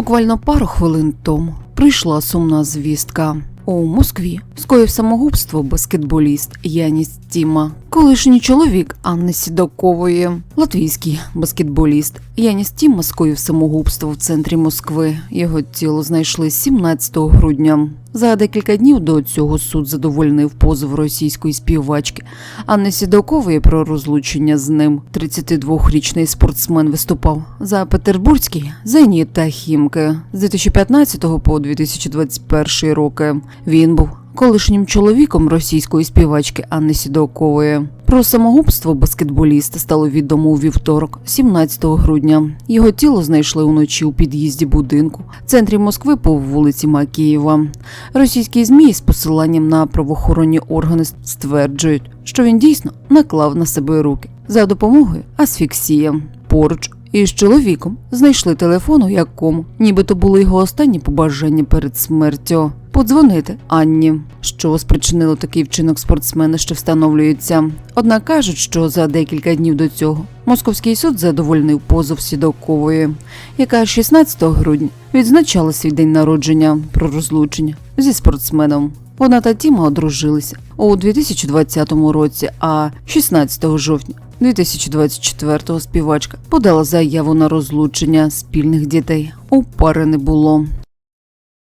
Буквально пару хвилин тому прийшла сумна звістка. У Москві скоїв самогубство баскетболіст Яніс Тіма, колишній чоловік Анни Сідакової, латвійський баскетболіст Яніс Тіма скоїв самогубство в центрі Москви. Його тіло знайшли 17 грудня. За декілька днів до цього суд задовольнив позов російської співачки Анни Сідакової про розлучення з ним. 32-річний спортсмен виступав за Петербурзький Зеніт та Хімки з 2015 по 2021 роки. Він був колишнім чоловіком російської співачки Анни Сідокової. Про самогубство баскетболіста стало відомо у вівторок, 17 грудня. Його тіло знайшли уночі у під'їзді будинку в центрі Москви по вулиці Макієва. Російські змі з посиланням на правоохоронні органи стверджують, що він дійсно наклав на себе руки за допомогою асфіксія. Поруч із чоловіком знайшли телефон, у якому нібито були його останні побажання перед смертю. Подзвонити Анні, що спричинило такий вчинок спортсмена, що встановлюється. Однак кажуть, що за декілька днів до цього московський суд задовольнив позов Сідокової, яка 16 грудня відзначала свій день народження про розлучення зі спортсменом. Вона та Тіма одружилися у 2020 році, а 16 жовтня 2024-го співачка подала заяву на розлучення спільних дітей. У пари не було.